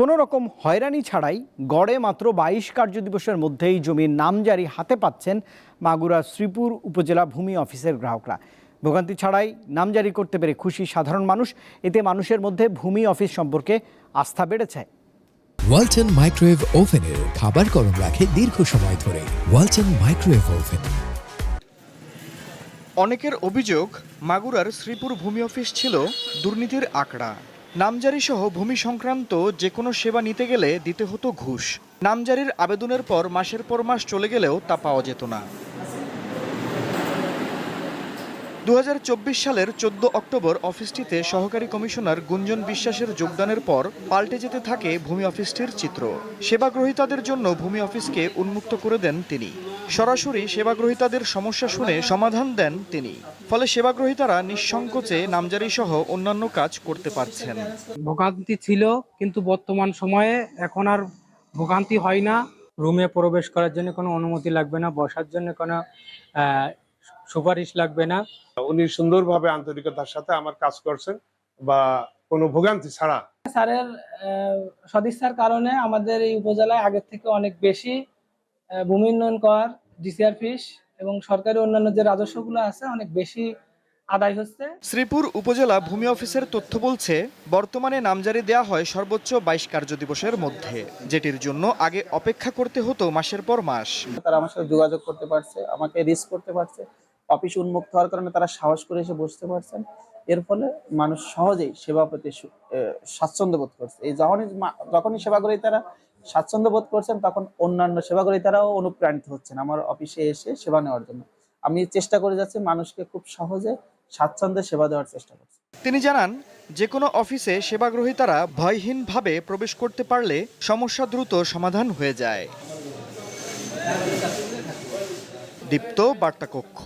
কোনো রকম হয়রানি ছাড়াই গড়ে মাত্র বাইশ কার্যদিবসের মধ্যেই জমির নামজারি হাতে পাচ্ছেন মাগুরা শ্রীপুর উপজেলা ভূমি অফিসের গ্রাহকরা। ভোগান্তি ছাড়াই নামজারি করতে পেরে খুশি সাধারণ মানুষ। এতে মানুষের মধ্যে ভূমি অফিস সম্পর্কে আস্থা বেড়েছে। ওয়ালটন মাইক্রোওয়েভ ওভেনের খাবার গরম রাখে দীর্ঘ সময় ধরে। Walton microwave oven. অনেকের অভিযোগ মাগুরার শ্রীপুর ভূমি অফিস ছিল দুর্নীতির আঁকড়া। নামজারি সহ ভূমি সংক্রান্ত যে কোনো সেবা নিতে গেলে দিতে হতো ঘুষ। নামজারির আবেদনের পর মাসের পর মাস চলে গেলেও তা পাওয়া যেত না। দু হাজার চব্বিশ সালের চোদ্দ অক্টোবর অফিসটিতে সহকারী কমিশনার গুঞ্জন বিশ্বাসের যোগদানের পর পাল্টে যেতে থাকে ভূমি অফিসটির চিত্র। সেবাগ্রহীতাদের জন্য ভূমি অফিসকে উন্মুক্ত করে দেন তিনি। সরাসরি সেবাগ্রহীতাদের সমস্যা শুনে সমাধান দেন তিনি। ফলে সেবাগ্রহীতারা নিঃসংকোচে নামজারি সহ অন্যান্য কাজ করতে পারছেন। ভোগান্তি ছিল, কিন্তু বর্তমান সময়ে এখন আর ভোগান্তি হয় না। রুমে প্রবেশ করার জন্য কোনো অনুমতি লাগবে না, বসার জন্য কোনো সুপারিশ লাগবে না। উনি সুন্দরভাবে আন্তরিকতার সাথে আমার কাজ করছেন বা কোনো ভোগান্তি ছাড়া। স্যারের সদিচ্ছার কারণে আমাদের এই উপজেলায় আগের থেকে অনেক বেশি ভূমি উন্নয়ন কর ডিসিআর ফিস এবং সরকারি অন্যান্য যে রাজস্বগুলো আছে অনেক বেশি আদায় হচ্ছে। শ্রীপুর উপজেলা ভূমি অফিসের তথ্য বলছে বর্তমানে নামজারি দেয়া হয় সর্বোচ্চ বাইশ কার্যদিবসের মধ্যে যেটির জন্য আগে অপেক্ষা করতে হতো মাসের পর মাস। তারা আমার সাথে যোগাযোগ করতে পারছে আমাকে রিস্ক করতে পারছে। অফিস উন্মুক্ত হওয়ার কারণে তারা সাহস করে এসে বসতে পারছেন। এর ফলে মানুষ সহজেই সেবা এ, স্বাচ্ছন্দ্য বোধ করছে। এই যখনই যখনই সেবাগ্রহীতারা স্বাচ্ছন্দ্য বোধ করছেন তখন অন্যান্য সেবাগ্রহীতারাও অনুপ্রাণিত হচ্ছেন আমার অফিসে এসে সেবা নেওয়ার জন্য। আমি চেষ্টা করে যাচ্ছি মানুষকে খুব সহজে স্বাচ্ছন্দ্যে সেবা দেওয়ার চেষ্টা করছি। তিনি জানান যে কোনো অফিসে সেবাগ্রহীতারা ভয়হীনভাবে প্রবেশ করতে পারলে সমস্যা দ্রুত সমাধান হয়ে যায়। দীপ্ত বার্তা কক্ষ